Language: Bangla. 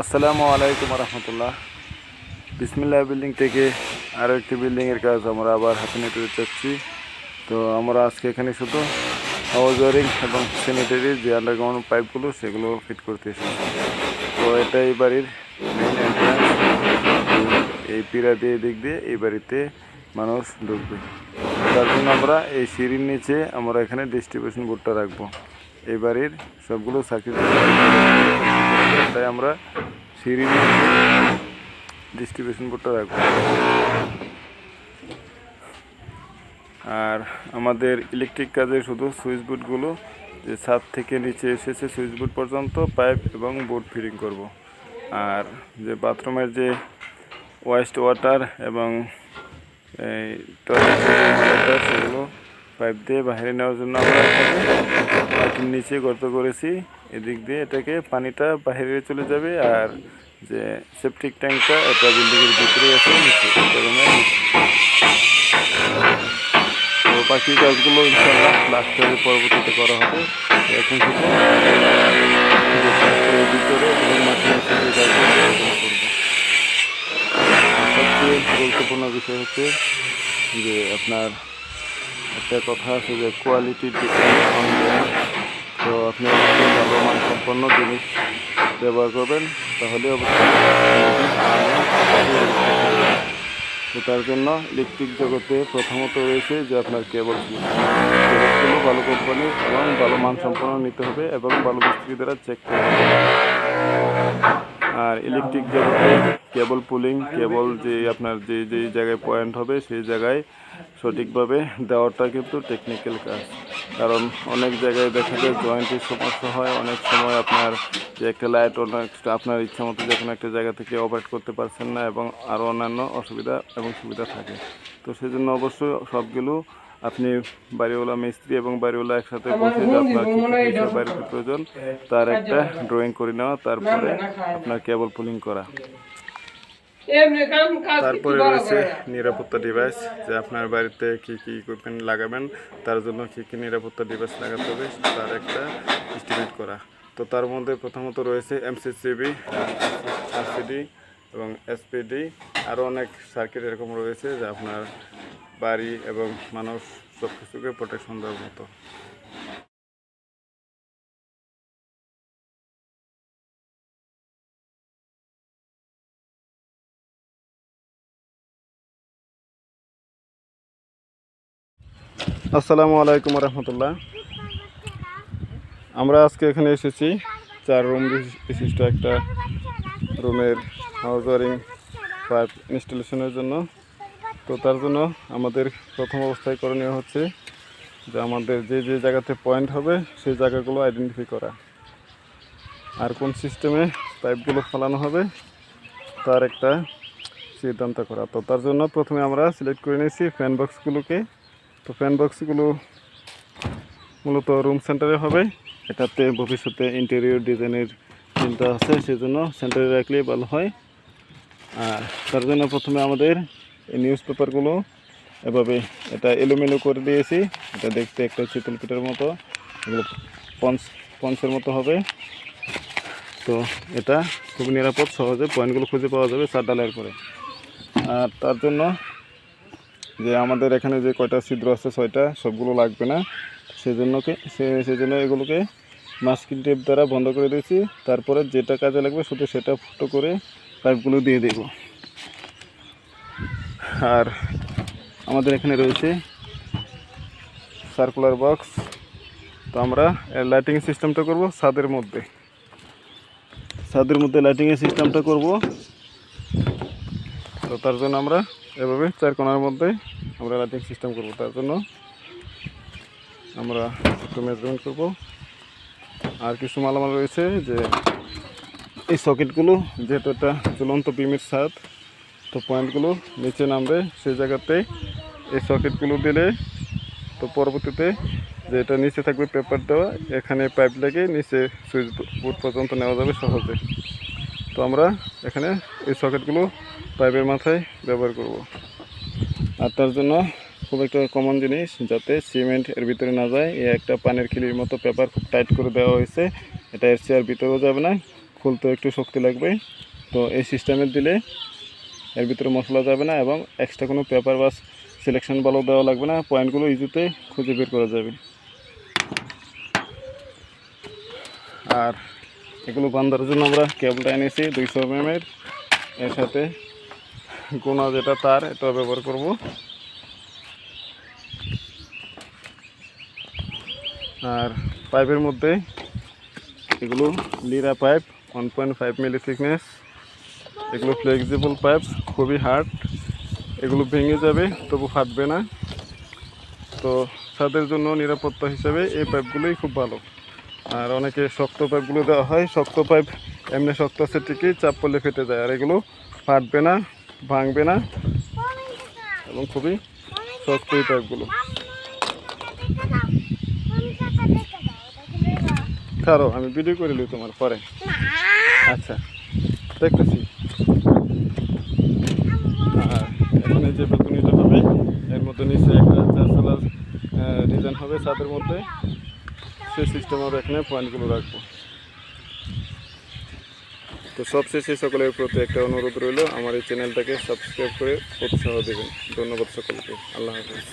আসসালামু আলাইকুম রহমতুল্লাহ বিসমিল্লাহ বিল্ডিং থেকে আরও একটি বিল্ডিংয়ের কাজ আমরা আবার হাতে নিতে চাচ্ছি তো আমরা আজকে এখানে শুধু হাউস ওয়ারিং এবং স্যানিটারি যে আন্ডারগ্রাউন্ড পাইপগুলো সেগুলো ফিট করতে এসেছি। তো এটা এই বাড়ির মেইন এন্ট্রান্স এই পিড়া দিয়ে দিক দিয়ে এই বাড়িতে মানুষ ঢুকবে। তার জন্য আমরা এই সিঁড়ির নিচে আমরা এখানে ডিস্ট্রিবিউশন বোর্ডটা রাখব। এই বাড়ির সবগুলো সার্কিট তাই আমরা নিচে ডিস্ট্রিবিউশন বোর্ডটা রাখব। আর আমাদের ইলেকট্রিক কাজে শুধু সুইচ বোর্ডগুলো যে ছাদ থেকে নিচে এসেছে সুইচ বোর্ড পর্যন্ত পাইপ এবং বোর্ড ফিটিং করব। আর যে বাথরুমের যে ওয়েস্ট ওয়াটার এবং এই টয়লেট সেগুলো পাইপ দিয়ে বাইরে নেওয়ার জন্য আমরা নিচে গর্ত করেছি। এদিক দিয়ে এটাকে পানিটা বাইরে চলে যাবে আর যে সেপটিক ট্যাঙ্কটা এটা বিল্ডিংয়ের ভিতরে আছে। তো বাকি কাজগুলো ইনশাল্লাহ প্লাস্টারের পরবর্তীতে করা হবে এখন ভিতরে সবচেয়ে গুরুত্বপূর্ণ বিষয় হচ্ছে যে আপনার একটা কথা আছে যে কোয়ালিটির অন তো আপনি অবশ্যই ভালো মানসম্পন্ন জিনিস ব্যবহার করবেন, তাহলে অবশ্যই তার জন্য ইলেকট্রিক জগতে প্রথমত রয়েছে যে আপনার কেবল কেবলগুলো ভালো কোম্পানি এবং ভালো মানসম্পন্ন নিতে হবে এবং ভালো মিস্ত্রি দ্বারা চেক করতে হবে। আর ইলেকট্রিক জগতে কেবল পুলিং কেবল যে আপনার যে যে জায়গায় পয়েন্ট হবে সেই জায়গায় সঠিকভাবে দেওয়াটা কিন্তু টেকনিক্যাল কাজ। কারণ অনেক জায়গায় দেখা যায় জয়েন্টের সমস্যা হয় অনেক সময় আপনার যে একটা লাইট অনেক আপনার ইচ্ছা মতো যে কোনো একটা জায়গা থেকে অপারেট করতে পারছেন না এবং আরও অন্যান্য অসুবিধা এবং সুবিধা থাকে। তো সেই জন্য অবশ্যই সবগুলো আপনি বাড়িওয়ালা মিস্ত্রি এবং বাড়িওয়ালা একসাথে বসে যে আপনার বাড়িতে প্রয়োজন তার একটা ড্রয়িং করে নেওয়া তারপরে আপনার কেবল পুলিং করা। তারপরে রয়েছে নিরাপত্তা ডিভাইস যে আপনার বাড়িতে কি কি ইকুইপমেন্ট লাগাবেন তার জন্য কি কি নিরাপত্তা ডিভাইস লাগাতে হবে তার একটা এস্টিমেট করা। তো তার মধ্যে প্রথমত রয়েছে এমসিসিবি আরসিডি এবং এসপিডি আরও অনেক সার্কিট এরকম রয়েছে যা আপনার বাড়ি এবং মানুষ সব কিছুকে প্রোটেকশন দেওয়ার মতো। আসসালামু আলাইকুম রহমতুল্লাহ। আমরা আজকে এখানে এসেছি, চার রুম বিশিষ্ট একটা রুমের হাউস ওয়ারিং পাইপ ইনস্টলেশনের জন্য। তো তার জন্য আমাদের প্রথম অবস্থায় করণীয় হচ্ছে যে আমাদের যে যে জায়গাতে পয়েন্ট হবে, সেই জায়গাগুলো আইডেন্টিফাই করা। আর কোন সিস্টেমে পাইপগুলো ফলানো হবে, তার একটা সিদ্ধান্ত করা। তো তার জন্য প্রথমে আমরা সিলেক্ট করে নিয়েছি ফ্যান বক্সগুলোকে তো ফ্যান বক্সগুলো মূলত রুম সেন্টারে হবে। এটাতে ভবিষ্যতে ইন্টেরিয়র ডিজাইনের চিন্তা আছে, সেজন্য সেন্টারে রাখলে ভালো হয়। আর তার জন্য প্রথমে আমাদের এই নিউজ পেপারগুলো এভাবে এটা এলোমেলো করে দিয়েছি। এটা দেখতে একটা চিতল পিঠার মতো, এগুলো পঞ্চ পঞ্চের মতো হবে। তো এটা খুব নিরাপদ, সহজে পয়েন্টগুলো খুঁজে পাওয়া যাবে চার ডালের করে আর তার জন্য যে আমাদের এখানে যে কয়টা ছিদ্র আছে, ছয়টা, সবগুলো লাগবে না। সেজন্যকে সে- সেজন্য এগুলোকে মাস্কিং টেপ দ্বারা বন্ধ করে দিয়েছি। তারপরে যেটা কাজে লাগবে, শুধু সেটা ফুটো করে পাইপগুলো দিয়ে দেব। আর আমাদের এখানে রয়েছে সার্কুলার বক্স তো আমরা লাইটিং সিস্টেমটা করব ছাদের মধ্যে। ছাদের মধ্যে লাইটিংয়ের সিস্টেমটা করব। তো তার জন্য আমরা এভাবে চার কোণার মধ্যে আমরা লাইটিং সিস্টেম করব। তার জন্য আমরা একটু মেজারমেন্ট করব। আর কিছু মালামাল রয়েছে যে এই সকেটগুলো যেহেতু একটা ঝুলন্ত বিমের ছাদ, তো পয়েন্টগুলো নিচে নামবে সেই জায়গাতে। এই সকেটগুলো দিলে তো পরবর্তীতে যে এটা নিচে থাকবে পেপার দেওয়া, এখানে পাইপ লেগে নিচে সুইচ বোর্ড পর্যন্ত নেওয়া যাবে সহজে। তো আমরা এখানে এই সকেটগুলো পাইপের মাথায় ব্যবহার করব। আর তার জন্য খুব একটা কমন জিনিস যাতে সিমেন্ট এর ভিতরে না যায়। এই একটা পানের খিলির মতো পেপার খুব টাইট করে দেওয়া হয়েছে। এটা এর চেয়ার ভিতরেও যাবে না, খুলতে একটু শক্তি লাগবে। তো এই সিস্টেমের দিলে এর ভিতরে মশলা যাবে না এবং এক্সট্রা কোনো পেপার বা সিলেকশন ভালো দেওয়া লাগবে না। পয়েন্টগুলো ইজিতে খুঁজে বের করা যাবে। আর এগুলো বান্ধার জন্য আমরা কেবলটা এনেছি দুইশো এম এর এর সাথে। গোনা যেটা তার এটা ব্যবহার করব। আর পাইপের মধ্যে এগুলো Lira pipe one point five milli thickness এগুলো ফ্লেক্সিবল পাইপ খুবই হার্ড এগুলো ভেঙে যাবে, তবু ফাটবে না। তো তাদের জন্য নিরাপত্তা হিসাবে এই পাইপগুলোই খুব ভালো। আর অনেকে শক্ত পাইপগুলো দেওয়া হয়, শক্ত পাইপ এমনি শক্ত আছে ঠিকই, চাপ পড়লে ফেটে যায়। আর এগুলো ফাটবে না। ভাঙবে না? এবং খুবই শক্ত এই পাইপগুলো ছাড়ো, আমি ভিডিও করে নিই তোমার পরে। আচ্ছা দেখতেছি। আর এখানে যে বেতনিটা হবে, এর মধ্যে নিচে একটা চারশোলার ডিজাইন হবে ছাদের মধ্যে। সেই সিস্টেম আমরা এখানে পয়েন্টগুলো রাখব। তো সবশেষে সকলের প্রতি একটা অনুরোধ রইল, আমার এই চ্যানেলটাকে সাবস্ক্রাইব করে উৎসাহ দেবেন। ধন্যবাদ সকলকে। আল্লাহ হাফিজ।